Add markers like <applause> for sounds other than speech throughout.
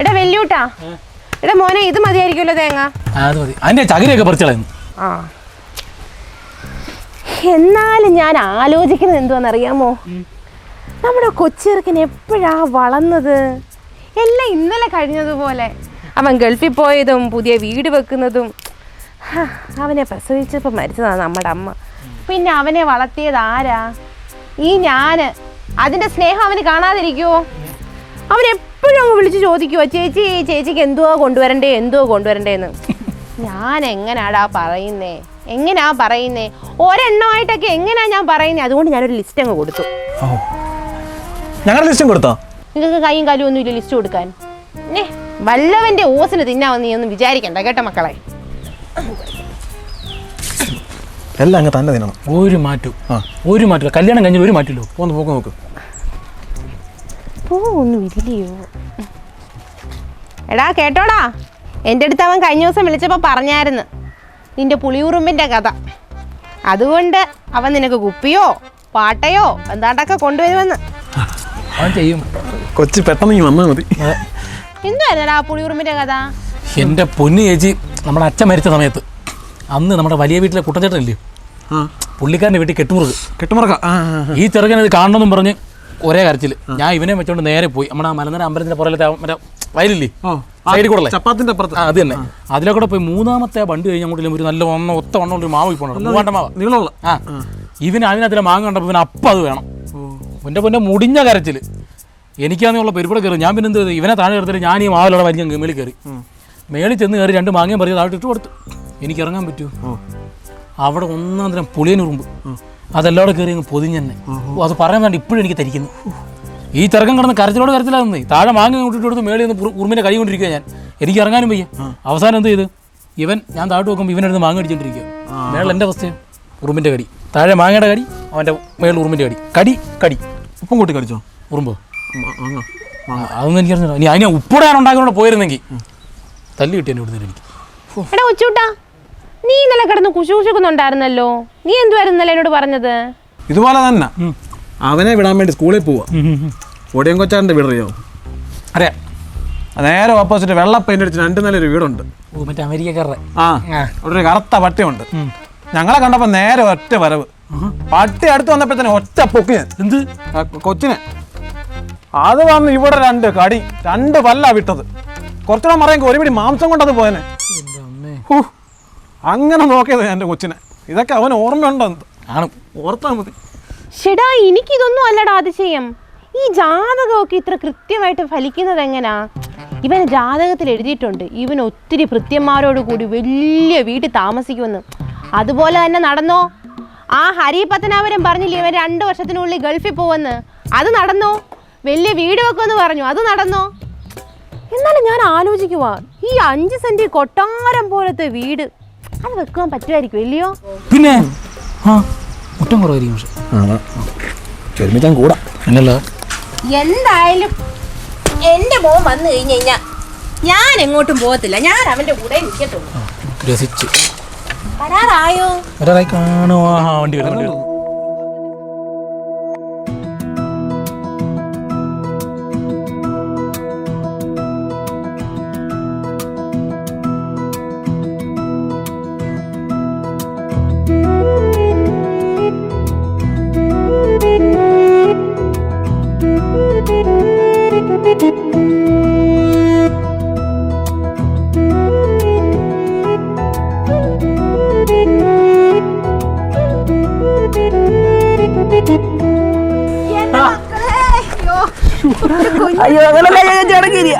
എടാ വെല്ലൂട്ടാ. എടാ മോനെ ഇത് മതിയായിരിക്കുമല്ലോ തേങ്ങ. അത് മതി. അതിന്റെ ചകിരിയൊക്കെ പറിച്ചളയുന്നു ആ. എന്നാലും ഞാൻ ആലോചിക്കുന്നത് എന്തുവാണെന്നറിയാമോ നമ്മുടെ കൊച്ചിറക്കൻ എപ്പോഴാ വളർന്നത്? എല്ലാം ഇന്നലെ കഴിഞ്ഞതുപോലെ. അവൻ ഗൾഫിൽ പോയതും പുതിയ വീട് വെക്കുന്നതും. അവനെ പ്രസവിച്ചപ്പോൾ മരിച്ചതാണ് നമ്മുടെ അമ്മ. പിന്നെ അവനെ വളർത്തിയത് ആരാ? ഈ ഞാൻ. അതിന്റെ സ്നേഹം അവന് കാണാതിരിക്കുമോ അവൻ എപ്പോഴും അങ്ങ് വിളിച്ച് ചോദിക്കുവോ ചേച്ചി ചേച്ചിക്ക് എന്തുവാ കൊണ്ടുവരണ്ടേ എന്തുവാ കൊണ്ടുവരണ്ടേന്ന്? ഞാൻ എങ്ങനാടാ പറയുന്നേ? എങ്ങനാ പറയുന്നേ? ഒരെണ്ണമായിട്ടൊക്കെ എങ്ങനാ ഞാൻ പറയുന്നേ? അതുകൊണ്ട് ഞാനൊരു ലിസ്റ്റ് അങ്ങ് കൊടുത്തു. ഞങ്ങളുടെ ലിസ്റ്റും കൊടുത്തോ? നിങ്ങൾക്ക് കൈയും കാലും ഒന്നും ഇല്ല ലിസ്റ്റ് കൊടുക്കാൻ. ഏ വല്ലവന്റെ ഓസിന് തിന്നാമെന്ന് നീ ഒന്നും വിചാരിക്കണ്ട കേട്ടോ മക്കളെ. എല്ലാം അങ്ങ് തന്നെ തിന്നണം. ഒരു മാറ്റവും ആ. ഒരു മാറ്റു കല്യാണം കഴിഞ്ഞാൽ ഒരു മാറ്റമില്ലോ പോന്ന് പോക്ക് നോക്ക്. പോ ഒന്നും ഇല്ലയോ? എടാ കേട്ടോടാ. എന്റെ അടുത്ത് അവൻ കഴിഞ്ഞ ദിവസം വിളിച്ചപ്പോൾ പറഞ്ഞായിരുന്നു. നിന്റെ പുളിയുറുമ്പിന്റെ കഥ. അതുകൊണ്ട് അവൻ നിനക്ക് കുപ്പിയോ പാട്ടയോ എന്താണ്ടൊക്കെ കൊണ്ടുവരുമെന്ന്. അവൻ ചെയ്യും. കൊച്ചി പെട്ടെന്ന് വന്നാൽ മതി. എന്തായിരുന്നടാ ആ പുളിയുറുമ്പിന്റെ കഥ? എന്റെ പൊന്നു ചേച്ചി നമ്മുടെ അച്ഛൻ മരിച്ച സമയത്ത് അന്ന് നമ്മുടെ വലിയ വീട്ടിലെ കുട്ടച്ചേട്ടനല്ലേ? ആ. പുള്ളിക്കാരന്റെ വീട്ടിൽ കെട്ടുമുറുക്ക്. കെട്ടുമുറുക്ക. ഈ ചെറുക്കൻ ഇത് കാണണമെന്നും പറഞ്ഞ് ഒരേ കരച്ചിൽ ഞാൻ ഇവനെ വെച്ചോണ്ട് നേരെ പോയി. നമ്മുടെ മലനിര അമ്പലത്തിന്റെ പുറകിലത്തെ മറ്റേ വയലില്ലേ? സൈഡിൽ കൂടെ ചപ്പാത്തിന്റെ അപ്പുറത്ത് അത് തന്നെ. അതിലെ കൂടെ പോയി മൂന്നാമത്തെ ആ വണ്ടി കഴിഞ്ഞ അങ്ങോട്ട് ഒരു നല്ല ഒന്ന ഒത്ത വണ്ണം ഒരു മാവ് ഇപ്പോൾ മൂവാണ്ട മാവ്. നീളമുള്ള. ആ. ഇവന് അതിനകത്തിലെ മാങ്ങ കണ്ടപ്പോൾ പിന്നെ അപ്പം അത് വേണം. എന്റെ പൊന്നെ മുടിഞ്ഞ കരച്ചിൽ എനിക്കാണെന്നുള്ള പെരുപ്പട കയറി. ഞാൻ പിന്നെ എന്ത് ചെയ്തു? ഇവനെ താഴെ കയറിയിട്ട് ഞാൻ ഈ മാവിലുള്ള വലിയ മേളിൽ കയറി. മേളിൽ ചെന്ന് കയറി രണ്ട് മാങ്ങയും പറഞ്ഞു താഴെ ഇട്ട് കൊടുത്തു. എനിക്ക് ഇറങ്ങാൻ പറ്റുമോ? അവിടെ ഒന്നാം തരം പുളിയനുറുമ്പ്. അതെല്ലാം കയറി അങ്ങ് പൊതിഞ്ഞെന്നെ അത് പറയാൻ വേണ്ടി ഇപ്പോഴും എനിക്ക് തരിക്കുന്നു. ഈ തിറക്കം കിടന്ന് കരച്ചിലോട് കരച്ചിലാകുന്നേ. താഴെ മാങ്ങ കൂട്ടിട്ട് കൊടുത്ത് മേളിൽ നിന്ന് ഉറുമിനെ ഉറുമ്പിന്റെ കൈ കൊണ്ടിരിക്കുക ഞാൻ. എനിക്ക് ഇറങ്ങാനും വയ്യ. അവസാനം എന്ത് ചെയ്ത്? ഇവൻ ഞാൻ താഴോട്ട് നോക്കുമ്പോൾ ഇവനെടുത്ത് മാങ്ങ അടിച്ചോണ്ടിരിക്കുക മേളിൽ എന്റെ അവസ്ഥ? ഉറുമ്പിന്റെ കടി. താഴെ മാങ്ങയുടെ കടി അവന്റെ മേളിൽ ഉറുമ്പിന്റെ കടി. കടി കടി. ഉപ്പും കൂട്ടി കടിച്ചോ? ഉറുമ്പ്. അതൊന്നും എനിക്കറിഞ്ഞില്ല ഇനി അതിനെ ഉപ്പൂടെ ഞാൻ ഉണ്ടാക്കിക്കൊണ്ട് പോയിരുന്നെങ്കിൽ തല്ലി കിട്ടിയ എനിക്ക്. എടാ ഉച്ചൂട്ടാ നീ ഇന്നലെ കിടന്ന് കുശുകുശുക്കുന്നുണ്ടായിരുന്നല്ലോ നീ എന്തുവായിരുന്നു ഇന്നലെ എന്നോട് പറഞ്ഞത്? ഇതുപോലെ തന്നെ. അവനെ വിടാൻ വേണ്ടി സ്കൂളിൽ പോവാ. ഒടിയൻ കൊച്ചാറിന്റെ വീടറിയോ അറിയാം? നേരെ ഓപ്പോസിറ്റ് വെള്ള പെയിന്റ് അടിച്ച് രണ്ട് നിലയൊരു വീടുണ്ട്. ഓ മറ്റേ അമേരിക്കക്കാരുടെ. ആ. അവിടെ ഒരു കറുത്ത പട്ടിയുണ്ട്. ഞങ്ങളെ കണ്ടപ്പോ നേരെ ഒറ്റ വരവ്. പട്ടി അടുത്ത് വന്നപ്പോഴത്തേന് ഒറ്റ പൊക്കി ഞാൻ. എന്ത്? കൊച്ചിനെ. അത് വന്ന് ഇവിടെ രണ്ട് കടി രണ്ട് പല്ല വിട്ടത്. കുറച്ചുകൂടെ മറയെങ്കിൽ ഒരുപിടി മാംസം കൊണ്ടത് പോയനെ. ഹൂ, അങ്ങനെ നോക്കിയത് എന്റെ കൊച്ചിനെ. ഇതൊക്കെ അവൻ ഓർമ്മയുണ്ടോ? എന്ത്? ആണ്. ഓർത്താൽ മതി. ഷെടാ എനിക്കിതൊന്നും അല്ലടാ അതിശയം. ഈ ജാതകമൊക്കെ ഇത്ര കൃത്യമായിട്ട് ഫലിക്കുന്നത് എങ്ങനാ? ഇവൻ ജാതകത്തിൽ എഴുതിയിട്ടുണ്ട്. ഇവൻ ഒത്തിരി ഭൃത്യന്മാരോട് കൂടി വലിയ വീട്ടിൽ താമസിക്കുമെന്ന്. അതുപോലെ തന്നെ നടന്നോ? ആ ഹരി പത്തനാപുരം പറഞ്ഞില്ലേ ഇവൻ രണ്ട് വർഷത്തിനുള്ളിൽ ഗൾഫിൽ പോവെന്ന് അത് നടന്നോ? വലിയ വീട് വെക്കുമെന്ന് പറഞ്ഞു. അത് നടന്നോ? എന്നാലും ഞാൻ ആലോചിക്കുവാ. ഈ അഞ്ച് സെന്റ് കൊട്ടാരം പോലത്തെ വീട് അത് വെക്കാൻ പറ്റുമായിരിക്കും ഇല്ലയോ? പിന്നെ? ആ മുട്ടം കുറവായിരിക്കും പക്ഷെ. ചെറുമിച്ചാൻ കൂടാ. എന്നല്ല എന്തായാലും എന്റെ മോൻ വന്നു കഴിഞ്ഞു കഴിഞ്ഞാ ഞാൻ എങ്ങോട്ടും പോകത്തില്ല. ഞാൻ അവന്റെ കൂടെ നിൽക്കത്തുള്ളൂ രസിച്ച്. വരാറായോ? ഒരാളായി കാണുമോ ആ വണ്ടി വരും വണ്ടി വരും. അയ്യോ അങ്ങനെ അടങ്ങിരി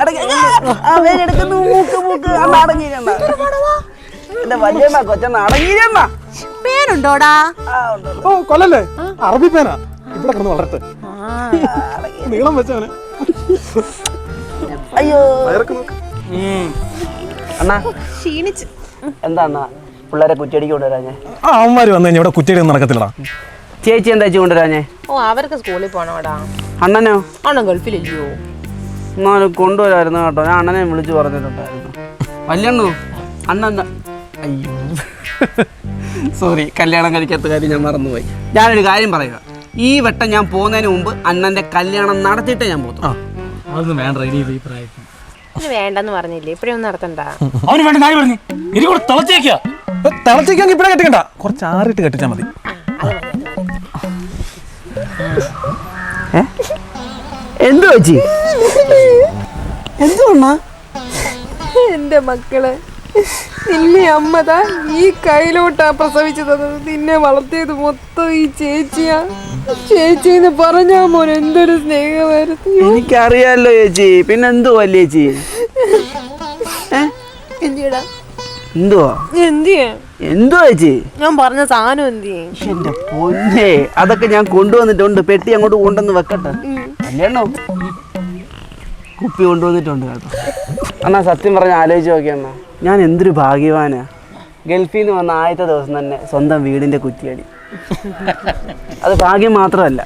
അവനെടുക്കുന്നു മൂക്ക് മൂക്ക്. അന്ന് അടങ്ങിരണ്ട എന്റെ വല്യമ്മ പേരുണ്ടോടാ ആ ഉണ്ട് ഓ കൊല്ലല്ലേ? അറബി പേന. ഇവിടെ കിടന്ന് വളരട്ടെ. നീളം വെച്ചവനെ. അയ്യോ. അണ്ണാ. ക്ഷീണിച്ച്. എന്താ അണ്ണാ? പിള്ളേരെ കുറ്റിയടിക്ക് ഞാൻ ആ അവന്മാര് വന്നു കഴിഞ്ഞാൽ ഇവിടെ കുറ്റിയടി ഒന്നും നടക്കത്തില്ലടാ. ചേച്ചി എന്താ ചേച്ചി കൊണ്ടുവരാഞ്ഞേ? ഓ അവർക്ക് സ്കൂളിൽ പോണോടാ. അണ്ണനോ? അണ്ണൻ ഗൾഫിലില്ലയോ? എന്നാലും കൊണ്ടുവരായിരുന്നു കേട്ടോ. ഞാൻ അണ്ണനെ വിളിച്ചു പറഞ്ഞിട്ടുണ്ടായിരുന്നു. വല്യണ്ണു? അണ്ണൻ എന്താ? അയ്യോ. സോറി കല്യാണം കഴിക്കാത്ത കാര്യം ഞാൻ മറന്നുപോയി. ഞാനൊരു കാര്യം പറയുക. ഈ വട്ടം ഞാൻ പോകുന്നതിന് മുമ്പ് അണ്ണന്റെ കല്യാണം നടത്തിയിട്ടേ ഞാൻ പോകുന്നു അതൊന്നും വേണ്ട ഇനി ഈ പ്രായത്തിൽ. ഇത് വേണ്ടെന്ന് പറഞ്ഞില്ലേ? ഇപ്പഴൊന്നും നടത്തണ്ട. അവന് വേണ്ട കാര്യം പറഞ്ഞു. ഇനി കൂടെ തിളച്ചേക്കാ. തിളച്ചേക്കാൻ ഇപ്പഴേ കെട്ടിക്കണ്ട. കുറച്ച് ആറിട്ട് കെട്ടിച്ചാൽ മതി. എന്തു വെച്ചി എന്റെ മക്കളെ നിന്നെ അമ്മതാ ഈ കയ്യിലോട്ടാ പ്രസവിച്ചു തന്നത്. നിന്നെ വളർത്തിയത് മൊത്തം ഈ ചേച്ചിയാ. ചേച്ചി എന്ന് പറഞ്ഞാ മോൻ എന്തൊരു സ്നേഹമായിരുന്നു. എനിക്കറിയാലോ ചേച്ചി പിന്നെ എന്തുവാ ചേച്ചി എന്തുവാ? എന്തിയെ? ചേച്ചി? ഞാൻ പറഞ്ഞ സാധനം എന്റെ പൊന്നെ അതൊക്കെ ഞാൻ കൊണ്ടുവന്നിട്ടുണ്ട്. പെട്ടി അങ്ങോട്ട് കൊണ്ടുവന്ന് വെക്കട്ടെ. കല്യാണോ കുപ്പി കൊണ്ടുവന്നിട്ടുണ്ട് കേട്ടോ. അണ്ണാ സത്യം പറഞ്ഞ ആലോചിച്ച് നോക്കി അണ്ണാ. ഞാൻ എന്തൊരു ഭാഗ്യവാനാ. ഗൾഫിൽ നിന്ന് വന്ന ആദ്യത്തെ ദിവസം തന്നെ സ്വന്തം വീടിന്റെ കുറ്റിയടി. അത് ഭാഗ്യം മാത്രമല്ല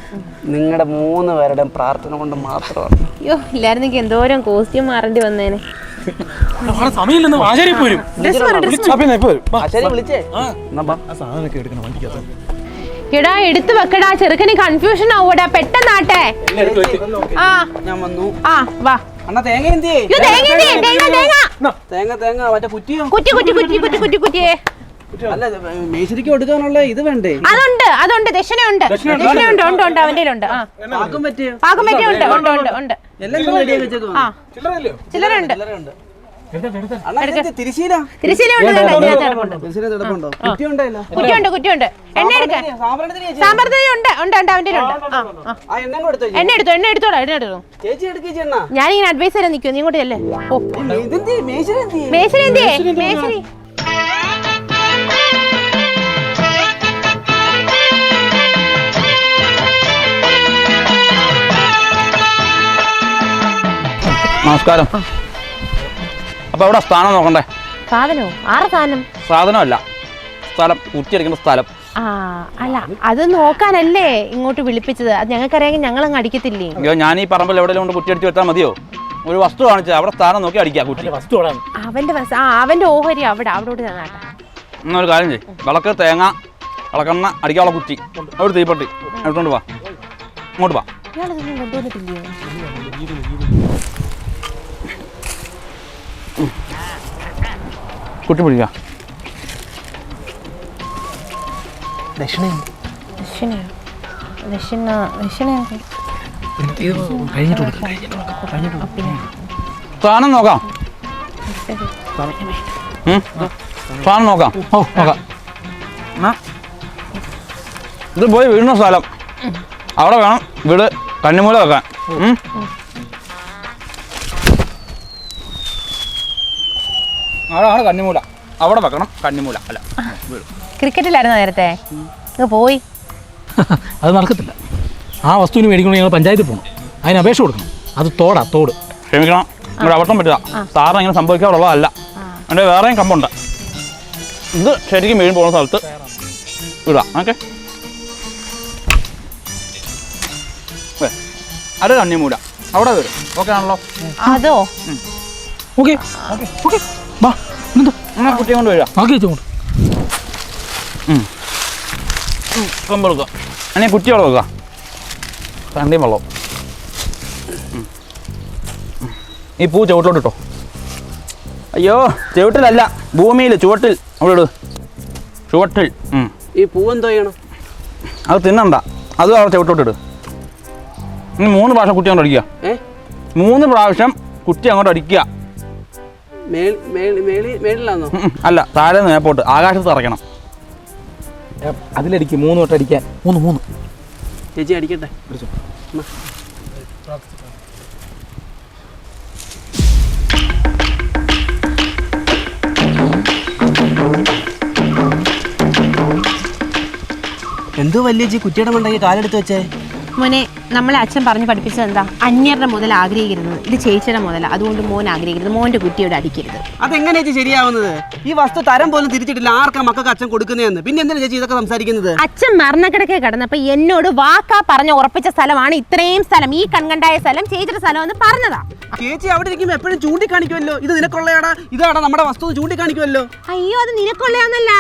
നിങ്ങളുടെ മൂന്ന് പേരുടെയും പ്രാർത്ഥന കൊണ്ട് മാത്രമാണ്. അയ്യോ ഇല്ലായിരുന്നെങ്കിൽ എന്തോരം കോസ്റ്റ്യൂം മാറേണ്ടി വന്നേനെ. സമയമില്ലെന്ന് ആശാരി പോരും. എടാ എടുത്തു വെക്കടാ. ചെറുക്കന് കൺഫ്യൂഷൻ ആവൂടാ. പെട്ടെന്നാട്ടെ ആ. ഞാൻ വന്നു. ആ വാ. അണ്ണാ തേങ്ങ എന്തിയേ? തേങ്ങ തേങ്ങ തേങ്ങ. തേങ്ങ മറ്റേ കുറ്റിയോ? കുറ്റി കുറ്റി കുറ്റി കുറ്റി കുറ്റി കുറ്റിയേ. അല്ല മേശരിക്ക് കൊടുക്കാനുള്ള ഇത് വേണ്ടേ? അതുണ്ട് അതുണ്ട് ദക്ഷിണയുണ്ട്. ദക്ഷിണയുണ്ട് ഉണ്ട് ഉണ്ട് അവന്റെ ഉണ്ട് പാകം പറ്റിയോ? ഉണ്ട് ഉണ്ട് ഉണ്ട്? ഉണ്ട്. കുറ്റിയുണ്ട് കുറ്റിയുണ്ട് എണ്ണ എടുക്ക. സാമ്പാറിന് ചേച്ചി? സാമ്പാർ തേങ്ങ ഉണ്ട് ഉണ്ട് ഉണ്ട് അവന്റെ ഉണ്ട് എണ്ണ എണ്ണ എടുത്തോ എണ്ണ എടുത്തോളാം എണ്ണ എടുത്തോ. ചേച്ചി എടുക്കേച്ചി എണ്ണ. ഞാനിങ്ങനെ അഡ്വൈസ് തരാൻ നിൽക്കും നീ ഇങ്ങോട്ട് അല്ലേ ഓ ഇതെന്തി മേശരി മേശരി. നമസ്കാരം. അപ്പൊ എവിടെ സ്ഥാനം നോക്കണ്ടേ? സാധനോ? ആറ് സാധനം? സാധനമല്ല. സ്ഥലം കുറ്റിയടിക്കുന്ന സ്ഥലം. ആ അല്ല അത് നോക്കാനല്ലേ ഇങ്ങോട്ട് വിളിപ്പിച്ചത്. അത് ഞങ്ങൾക്കറിയാമെങ്കിൽ ഞങ്ങളങ്ങ് അടിക്കത്തില്ലേ? അയ്യോ ഞാൻ ഈ പറമ്പിൽ എവിടെയെങ്കിലും കൊണ്ട് കുറ്റി അടിച്ച് വെച്ചാൽ മതിയോ? ഒരു വസ്തു കാണിച്ചത്. അവിടെ സ്ഥാനം നോക്കി അടിക്കുക കുറ്റി. വസ്തു അവിടെ. അവന്റെ വസ- ആ അവന്റെ ഓഹരി അവിടെ. അവിടോട്ട് തന്നാട്ടെ എന്നൊരു കാര്യം ചെയ്യ്. വിളക്ക് തേങ്ങ വിളക്കെണ്ണ അടിക്കാനുള്ള കുറ്റി. ഒരു തീപ്പെട്ടി. എടുത്തോണ്ട് വാ. ഇങ്ങോട്ട് വാ. ഇയാളതൊന്നും കൊണ്ടുവന്നിട്ടില്ലയോ? ദക്ഷിണയോ. ദക്ഷിണ ദക്ഷിണ സ്ഥാനം നോക്കാം. സാധനം നോക്കാം. ഓ നോക്കാം. ഇത് പോയി വീഴുന്ന സ്ഥലം. അവിടെ വേണം വീട് കന്നിമൂല വെക്കാൻ. അതാണ് കന്നിമൂല അവിടെ വെക്കണം കന്നിമൂല അല്ല ക്രിക്കറ്റിലായിരുന്നു നേരത്തെ? ഇങ്ങ് പോയി. <laughs> അത് നടക്കത്തില്ല. ആ വസ്തുവിന് മേടിക്കണമെങ്കിൽ ഞങ്ങൾ പഞ്ചായത്തിൽ പോകണം. അതിന് അപേക്ഷ കൊടുക്കണം. അത് തോടാ തോട്. ക്ഷമിക്കണം. ഇവിടെ അബദ്ധം പറ്റുക സാറിന് ഇങ്ങനെ സംഭവിക്കാറുള്ളതല്ല എന്റെ വേറെയും കമ്പുണ്ട്. ഇത് ശരിക്കും വീഴും പോകുന്ന സ്ഥലത്ത് വിടാം ഓക്കെ. അത് കണ്ണിമൂല. അവിടെ വരും. ഓക്കെ ആണല്ലോ? അതോ? ഓക്കെ. ഓക്കെ. വാ എന്താ ആ കുട്ടിയെ കൊണ്ട് വരാം. ആക്കി വെച്ചോണ്ട് കൊമ്പ് കൊടുക്കുക എന്നെ കുറ്റി അവിടെ വെക്കുക കണ്ടിയും വെള്ളം. ഈ പൂ ചുവട്ടിലോട്ട് ഇട്ടോ. അയ്യോ ചുവട്ടിലല്ല. ഭൂമിയിൽ ചുവട്ടിൽ. അവിടെ ഇട്. ചുവട്ടിൽ. ഈ പൂ എന്തോ ചെയ്യണം? അത് തിന്നണ്ട. അതും അവിടെ ചവിട്ടോട്ട് ഇട്. ഇനി മൂന്ന് പ്രാവശ്യം കുറ്റി അങ്ങോട്ട് അടിക്കുക. മൂന്ന് പ്രാവശ്യം കുറ്റി അങ്ങോട്ട് അടിക്കുക. അല്ല താഴെ നിന്ന് മേപ്പോട്ട് ആകാശത്ത് ഇറക്കണം അതിലടിക്ക്. മൂന്ന് തൊട്ട് അടിക്കാൻ. മൂന്ന് മൂന്ന്. ചേച്ചി അടിക്കട്ടെ. എന്തോ വലിയ ചേച്ചി കുറ്റിയുടെ മണ്ടയ്ക്ക് കാലെടുത്ത് വെച്ചേ? മോനെ നമ്മളെ അച്ഛൻ പറഞ്ഞ് പഠിപ്പിച്ചത് എന്താ? അന്യരുടെ മുതൽ ആഗ്രഹിക്കരുത്. ഇത് ചേച്ചിയുടെ മുതൽ അതുകൊണ്ട് മോൻ ആഗ്രഹിക്കരുത്. മോന്റെ കുട്ടിയോട് അടിക്കരുത്. അതെങ്ങനെ ചേച്ചി ശരിയാവുന്നത്? ഈ വസ്തു തരം പോലും തിരിച്ചിട്ടില്ല. ആർക്കാ മക്കൾക്ക് അച്ഛൻ കൊടുക്കുന്നതെന്ന്? പിന്നെ എന്തിനാ ചേച്ചി ഇതൊക്കെ സംസാരിക്കുന്നത്? അച്ഛൻ മരണക്കിടക്കെ കിടന്നപ്പോ എന്നോട് വാക്കാ പറഞ്ഞ ഉറപ്പിച്ച സ്ഥലമാണ് ഇത്രയും സ്ഥലം. ഈ കൺകണ്ടായ സ്ഥലം ചേച്ചിയുടെ സ്ഥലം എന്ന് പറഞ്ഞതാ. ചേച്ചി അവിടെ ഇരിക്കുമ്പോ എപ്പോഴും ചൂണ്ടിക്കാണിക്കുമല്ലോ. ഇത് നിനക്കുള്ളയാടാ. ഇതാടാ നമ്മുടെ വസ്തു ചൂണ്ടിക്കാണിക്കുമല്ലോ. അയ്യോ അത് നിനക്കുള്ളയാന്നല്ല.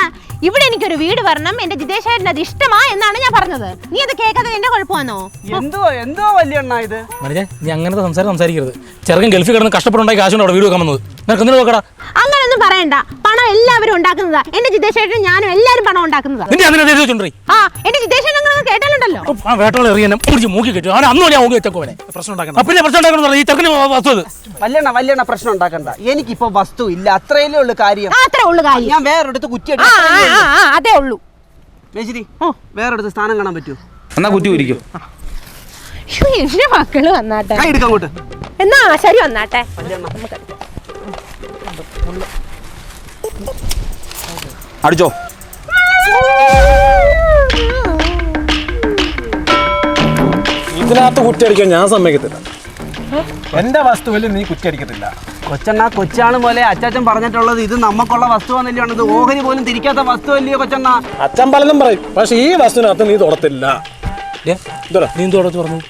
ഇവിടെ എനിക്കൊരു വീട് വരണം. എന്റെ ജിതേഷേട്ടന് അത് ഇഷ്ടമാ എന്നാണ് ഞാൻ പറഞ്ഞത്. നീ അത് കേൾക്കാതെ എന്റെ കുഴപ്പമാണോ എന്തോ എന്തോ വലിയ എണ്ണ ഇത്? മനുജ നീ അങ്ങനത്തെ സംസാരം സംസാരിക്കരുത്. ചെറുക്കൻ ഗൾഫിൽ കിടന്ന് കഷ്ടപ്പെട്ടുണ്ടായി കാശുകൊണ്ട് അവിടെ വീട് വെക്കാൻ വന്നത്. നിനക്ക് എന്തിനു നോക്കടാ? അങ്ങനൊന്നും പറയണ്ട. പണം എല്ലാവരും ഉണ്ടാക്കുന്നതാ. എന്റെ ജിതേഷേട്ടനും ഞാനും എല്ലാവരും പണം ഉണ്ടാക്കുന്നതാ. നിന്റെ അതിനെ ആ എന്റെ ജിതേഷേട്ടൻ കേട്ടാലുണ്ടല്ലോ? ആ വേട്ടോളം എറിയാൻ പിടിച്ച് മൂക്കി കെട്ടി. അവൻ അന്ന് ഞാൻ മൂക്കി വെച്ചോനെ പ്രശ്നം ഉണ്ടാക്കണം പിന്നെ പ്രശ്നം ഉണ്ടാക്കണം ഈ വസ്തു ഇത് വല്യണ്ണ വല്യണ്ണ പ്രശ്നം ഉണ്ടാക്കണ്ട. എനിക്കിപ്പോ വസ്തു ഇല്ല. അത്രയല്ലേ ഉള്ളു കാര്യം. അത്രേ ഉള്ളു കാര്യം. ഞാൻ വേറെടുത്ത് കുറ്റി അതേ ഉള്ളൂ. മേശിരി വേറെടുത്ത് സ്ഥാനം കാണാൻ പറ്റുമോ എന്നാ കുറ്റി കുരിക്കും എന്റെ മക്കൾ വന്നാട്ടെ. കൈ എടുക്കാം അങ്ങോട്ട്. എന്നാ ആശാരി വന്നാട്ടെ. അടിച്ചോ. ഇതിനകത്ത് കുറ്റടിക്കാൻ ഞാൻ സമ്മതിക്കത്തില്ല. എന്റെ വസ്തുവിൽ നീ കുറ്റടിക്കത്തില്ല കൊച്ചണ്ണ കൊച്ചാണ് പോലെ അച്ചാച്ചൻ പറഞ്ഞിട്ടുള്ളത് ഇത് നമുക്കുള്ള വസ്തു വന്നില്ലയോ ഇത് ഓഹരി പോലും തിരിക്കാത്ത വസ്തു അല്ലയോ കൊച്ചണ്ണ? അച്ഛൻ പലതും പറയും പക്ഷെ ഈ വസ്തുവിനകത്ത് നീ തുടത്തില്ല. നീ തുടച്ചു പറഞ്ഞു?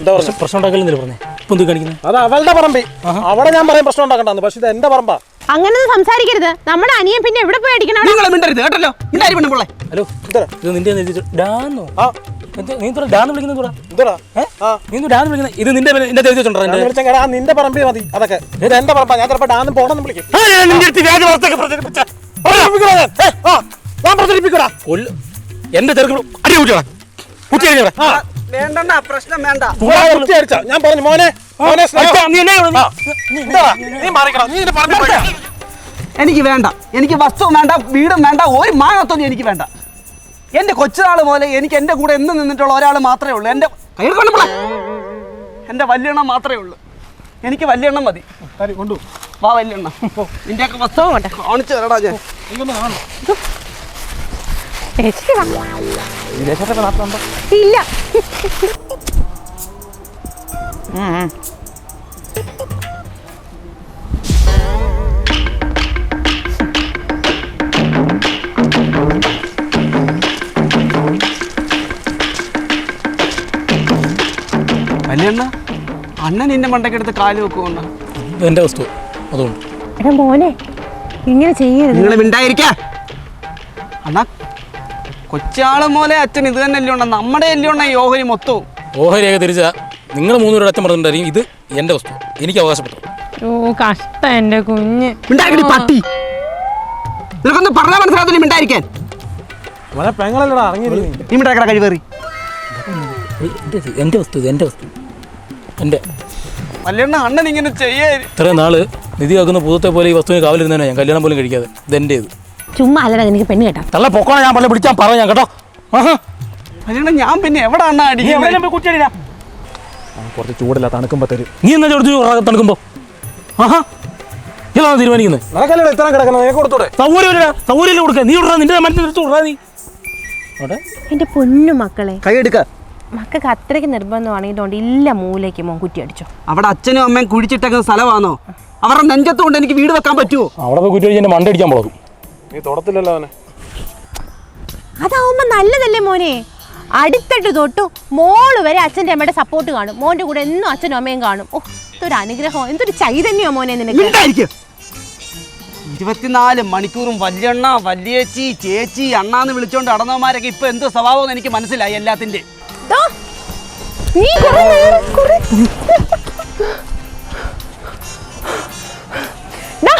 എന്താ പ്രശ്നം പ്രശ്നം ഉണ്ടാക്കലെന്നില്ല പറഞ്ഞേ? ഇപ്പൊ എന്ത് കാണിക്കുന്നത് അത് അവളുടെ പറമ്പി അവിടെ ഞാൻ പറയും പ്രശ്നം ഉണ്ടാക്കണ്ടെന്ന് പക്ഷെ ഇത് എന്റെ പറമ്പാ. അങ്ങനെ സംസാരിക്കരുത്. നമ്മുടെ അനിയൻ പിന്നെ എവിടെ പോയി അടിക്കണം? നിങ്ങൾ മിണ്ടരുത് കേട്ടല്ലോ? ഇതായി പെണ്ണുപിള്ളേ ഹലോ ഇതോടാ ഇത് നിന്റെ എഴുതി ഡാന്നോ ആ. എന്ത് നീ എന്തുവാ ഡാന്ന് വിളിക്കുന്നത് എന്തുവാ? ഇതോടാ ഏ? ആ. നീ എന്തുവാ ഡാന്ന് വിളിക്കുന്നത്? ഇത് നിന്റെ എന്റെ എഴുതി വെച്ചോണ്ടാ ഞാൻ എന്റെ വിളിച്ചാൽ ആ നിന്റെ പറമ്പിൽ മതി അതൊക്കെ. ഇത് എന്റെ പറമ്പാ ഞാൻ ചിലപ്പോ ഡാന്നും പോണെന്ന് വിളിക്കും. ആ, ഞാൻ നിന്റെ അടുത്ത് വ്യാജ വാർത്തയൊക്കെ പ്രചരിപ്പിച്ച. പ്രചരിപ്പിക്കണോ ഞാൻ? ഏ, ആ, ഞാൻ പ്രചരിപ്പിക്കടാ. കൊല്ല് എന്റെ ചെറുക്കൻ അടി കുട്ടിയോടാ കുട്ടി അടിയോടാ പ്രശ്നം വേണ്ട. ഞാൻ പറഞ്ഞു മോനെ. നീ നീ. എനിക്ക് വേണ്ട. എനിക്ക് വസ്തുവും വേണ്ട വീടും വേണ്ട ഒരു മാങ്ങത്തൊന്നും എനിക്ക് വേണ്ട. എന്റെ കൊച്ചുനാൾ പോലെ എനിക്ക് എന്റെ കൂടെ എന്ന് നിന്നിട്ടുള്ള ഒരാൾ മാത്രമേ ഉള്ളൂ. എന്റെ കയ്യിൽ കൊണ്ടുപോളെ എന്റെ വല്യണ്ണം മാത്രമേ ഉള്ളൂ. എനിക്ക് വല്യണ്ണം മതി. കൊണ്ടു. വാ വല്യണ്ണം. നിന്റെ വസ്തുവും വേണ്ട. കാണിച്ചു തരടാ ഞാൻ. വിദേശത്തൊക്കെ നാട്ടിലുണ്ടോ? ഇല്ല. വല്യണ്ണ അണ്ണൻ നിന്റെ മണ്ടക്കെടുത്ത് കാൽ ഇത് എന്റെ വസ്തു അതുകൊണ്ട്. എടാ മോനെ ഇങ്ങനെ ചെയ്യരുത്. നിങ്ങൾ മിണ്ടായിരിക്കാം. അണ്ണാ കൊച്ചാൾ മോലെ അച്ഛൻ ഇത് തന്നെ അല്ലേ ഉണ്ട? നമ്മുടെ അല്ലേ ഉണ്ട ഈ ഓഹരി മൊത്തവും? ഓഹരിയൊക്കെ തിരിച്ച. നിങ്ങൾ മൂന്നുപേരുടെ അച്ഛൻ പറഞ്ഞിട്ടുണ്ടായിരിക്കും ഇത് എന്റെ വസ്തു. എനിക്ക് അവകാശപ്പെട്ടു. ഓ കഷ്ട എന്റെ കുഞ്ഞ്. മിണ്ടായിരിക്കടി പട്ടി. നിനക്കൊന്ന് പറഞ്ഞാൽ മനസ്സിലാകത്തില്ല മിണ്ടായിരിക്കാൻ. വളരെ പെങ്ങളല്ലടാ ഇറങ്ങി നീ മിണ്ടാക്കട കഴിവേറി. എന്റെ വസ്തു ഇത് എന്റെ വസ്തു. എന്റെ. വല്യണ്ണ അണ്ണൻ ഇങ്ങനെ ചെയ്യേ. ഇത്രയും നാൾ നിധി ആക്കുന്ന പൂതത്തെ പോലെ ഈ വസ്തുവിന് കാവലിരുന്നതിനാ ഞാൻ. കല്യാണം പോലും കഴിക്കാതെ. ഇത് എന്റെ ഇത് ചുമ്മാ അല്ലടാ എനിക്ക് പെണ്ണ് കേട്ടാ. തള്ള പൊക്കോ ഞാൻ പറഞ്ഞു പിടിച്ചാൽ പറ ഞാൻ കേട്ടോ. ആഹാ. വല്യണ്ണ ഞാൻ പിന്നെ എവിടെ അണ്ണാ കുറ്റിയടിടാ. കുറച്ച് ചൂടില്ല തണുക്കുമ്പോ തരും. നീ എന്നാ ചോദിച്ചു? തണുക്കുമ്പോ. ആഹാ. ഇതാണ് തീരുമാനിക്കുന്നത് നിനക്കല്ലേ ഇത്ര കിടക്കുന്നത് നീ സൗകര്യം സൗകര്യമില്ല സൗകര്യമില്ല കൊടുക്കുക നീ വിടാ നിന്റെ മനസ്സിൽ എടുത്ത് വിടാ നീ എന്റെ പൊന്നു മക്കളെ. കൈ എടുക്ക. മക്കൾക്ക് അത്രയ്ക്ക് നിർബന്ധമാണെങ്കിൽ ഇല്ല മൂലയ്ക്ക് മോൻ കുറ്റി അടിച്ചോ. അവിടെ അച്ഛനും അമ്മയും കുഴിച്ചിട്ടേക്കുന്ന സ്ഥലമാണോ? അവരുടെ നെഞ്ചത്തുകൊണ്ട് എനിക്ക് വീട് വെക്കാൻ പറ്റുമോ അവിടെ കുറ്റി അടിച്ച് മണ്ടടിക്കാൻ മണ്ട അടിക്കാൻ പോകും നീ തൊടത്തില്ലല്ലോ അവനെ. അതാവുമ്പോ നല്ലതല്ലേ മോനെ? അടുത്തിട്ട് തൊട്ടു മോൾ വരെ അച്ഛന്റെ അമ്മയുടെ സപ്പോർട്ട് കാണും. മോന്റെ കൂടെ എന്നും അച്ഛനും അമ്മയും കാണും. ഓ എന്തൊരു അനുഗ്രഹം. എന്തൊരു ചൈതന്യോ മോനെ നിനക്ക്? മിണ്ടായിരിക്കുക ഇരുപത്തിനാല് മണിക്കൂറും വല്യണ്ണ വല്യേച്ചി ചേച്ചി അണ്ണാന്ന് വിളിച്ചോണ്ട് അടന്നവന്മാരൊക്കെ ഇപ്പൊ എന്ത് സ്വഭാവം എനിക്ക് മനസ്സിലായി എല്ലാത്തിന്റെ ദോ, നീ കുറെ നേരം കുറെ ദാ,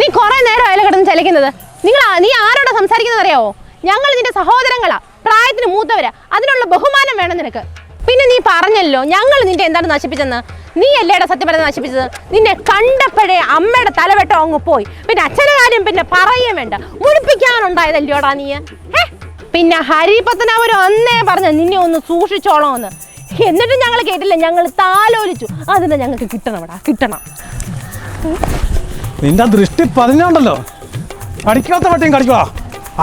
നീ കുറെ നേരം അയല കിടന്ന് ചലിക്കുന്നത്. നിങ്ങൾ നീ ആരോടാ സംസാരിക്കുന്നത് അറിയാവോ? ഞങ്ങൾ നിന്റെ സഹോദരങ്ങളാ പ്രായത്തിന് മൂത്തവരാ അതിനുള്ള ബഹുമാനം വേണം നിനക്ക്. പിന്നെ നീ പറഞ്ഞല്ലോ ഞങ്ങൾ നിന്റെ എന്താണ് നശിപ്പിച്ചെന്ന്? നീ അല്ലേടെ സത്യം പറഞ്ഞ് നശിപ്പിച്ചത്? നിന്നെ കണ്ടപ്പോഴേ അമ്മയുടെ തലവെട്ടം അങ്ങ് പോയി. പിന്നെ അച്ഛനെ കാര്യം പിന്നെ പറയുകയും വേണ്ട. മുഴിപ്പിക്കാനുണ്ടായതല്ലോടാ നീ? പിന്നെ ഹരിപത്തനാവരും ഒന്നേ പറഞ്ഞു നിന്നെ ഒന്ന് സൂക്ഷിച്ചോളോ എന്ന് എന്നിട്ടും ഞങ്ങൾ കേട്ടില്ല ഞങ്ങൾ താലോലിച്ചു. അതിനെ ഞങ്ങൾക്ക് കിട്ടണം കിട്ടണം. നിന്റെ ദൃഷ്ടി പതിഞ്ഞുണ്ടല്ലോ. കടിക്കാത്ത പട്ടിയും കടിക്കുക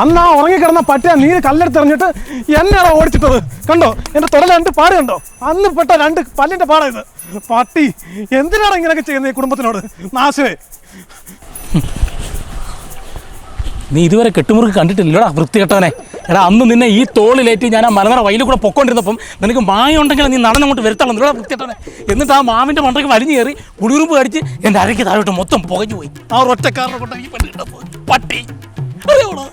അന്ന് ആ ഉറങ്ങിക്കിടന്ന പട്ടിയ നീ കല്ലെടുത്തെറിഞ്ഞിട്ട് എന്നെയാണോ ഓടിച്ചിട്ടത്. കണ്ടോ? എന്റെ തുടല രണ്ട് പാട് കണ്ടോ? അന്ന് പെട്ട രണ്ട് പല്ലിന്റെ പാടാ ഇത് പട്ടി എന്തിനാണ് ഇങ്ങനെയൊക്കെ ചെയ്യുന്നത് ഈ കുടുംബത്തിനോട്? നാശമേ. നീ ഇതുവരെ കെട്ടുമുറുക്ക് കണ്ടിട്ടില്ലടാ വൃത്തികെട്ടവനെ. എടാ അന്ന് നിന്നെ ഈ തോളിലേറ്റ് ഞാൻ ആ മലനിറ വയലിൽ കൂടെ പൊക്കോണ്ടിരുന്നപ്പം നിനക്ക് മായ ഉണ്ടെങ്കിൽ നീ നടന്നങ്ങോട്ട് വരുത്തണം നിങ്ങളെ വൃത്തികെട്ടവനെ എന്നിട്ട് ആ മാവിന്റെ മണ്ടയ്ക്ക് വലിഞ്ഞു കയറി കുടിയുറുമ്പ് കടിച്ച് എന്റെ അരയ്ക്ക് താഴോട്ട് മൊത്തം പുകഞ്ഞു പോയി. ആ ഒറ്റക്കാരനെ കൊണ്ട് ഈ പട്ടി. പട്ടി. അറിയോളൂ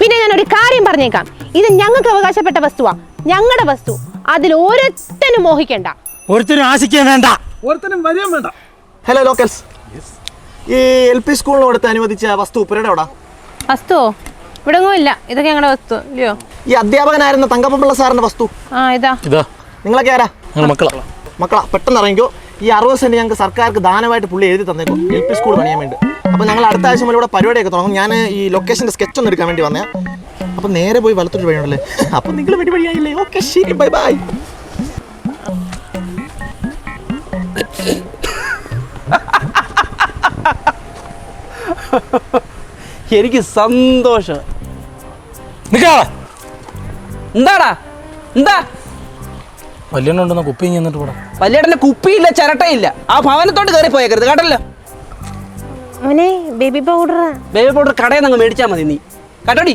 പിന്നെ ഞാൻ ഒരു കാര്യം പറഞ്ഞേക്കാം. ഇത് ഞങ്ങൾക്ക് അവകാശപ്പെട്ട വസ്തുവാ. ഞങ്ങളുടെ വസ്തു. അതിൽ ഓരോരുത്തനും മോഹിക്കണ്ട. ഒരുത്തനും ആശിക്കാൻ വേണ്ട. ഒരുത്തനും വരിയാൻ വേണ്ട. ഹലോ ലോക്കൽസ് ഈ എൽ പി സ്കൂളിനോട് അനുവദിച്ച വസ്തു പുരയുടെ അവിടെ വസ്തുവോ? ഇവിടെ ഒന്നും ഇല്ല. ഇതൊക്കെ ഞങ്ങളുടെ വസ്തു ഇല്ലയോ? ഈ അധ്യാപകനായിരുന്ന തങ്കപ്പപിള്ള സാറിന്റെ വസ്തു. ആ ഇതാ. ഇതാ. നിങ്ങളൊക്കെ ആരാ? മക്കളാ. മക്കളാ. പെട്ടെന്ന് ഇറങ്ങിക്കോ. ഈ അറുപത് സെന്റ് ഞങ്ങൾക്ക് സർക്കാർക്ക് ദാനമായിട്ട് പുള്ളി എഴുതി തന്നേക്കോ. എൽ പി സ്കൂൾ പണിയാൻ വേണ്ടി. അപ്പോൾ ഞങ്ങൾ അടുത്ത ആഴ്ച മുതൽ ഇവിടെ പരിപാടിയൊക്കെ തുടങ്ങും. ഞാൻ ഈ ലൊക്കേഷന്റെ സ്കെച്ച് ഒന്ന് എടുക്കാൻ വേണ്ടി വന്നേ അപ്പോൾ നേരെ പോയി വലത്തൊരു വഴിയുണ്ടല്ലേ? <laughs> അപ്പോൾ നിങ്ങൾ വെടി വഴിയായില്ലേ? ഓക്കെ ശരി ബൈ ബൈ. <laughs> എനിക്ക് സന്തോഷം. നിൽക്കാടാ എന്താടാ? എന്താ? വല്യണ്ണ ഉണ്ടെന്ന കുപ്പി ചെന്നിട്ട് പോടാ. വല്യേട്ടന്റെ കുപ്പിയില്ല ചിരട്ടയില്ല. ആ ഭവനത്തോട്ട് കയറി പോയേക്കരുത് കേട്ടല്ലോ മോനെ ബേബി പൗഡർ ബേബി പൗഡർ കടയിൽ നിന്ന് മേടിച്ചാൽ മതി നീ. കേട്ടോടി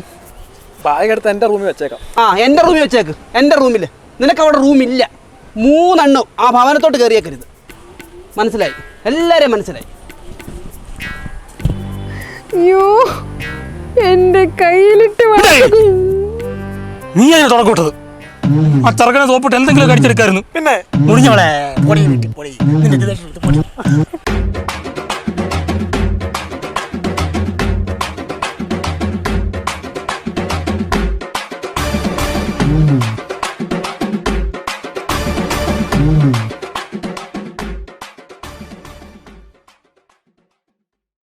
ബാഗ് എടുത്ത് എന്റെ റൂമിൽ വെച്ചേക്കാം. ആ എന്റെ റൂമിൽ വെച്ചേക്ക്. എന്റെ റൂമിൽ നിനക്ക് അവിടെ റൂമില്ല. മൂന്നെണ്ണം ആ ഭവനത്തോട്ട് കയറിയേക്കരുത് മനസ്സിലായി? എല്ലാവരെയും മനസ്സിലായി? അയ്യോ. എന്റെ കയ്യിലിട്ട് നീ അതിനെ തുടക്കോട്ടത് ആ ചെറുക്കനെ തോപ്പിട്ട് എന്തെങ്കിലും കടിച്ചെടുക്കായിരുന്നു പിന്നെ? പൊടി പൊടി. നിന്റെ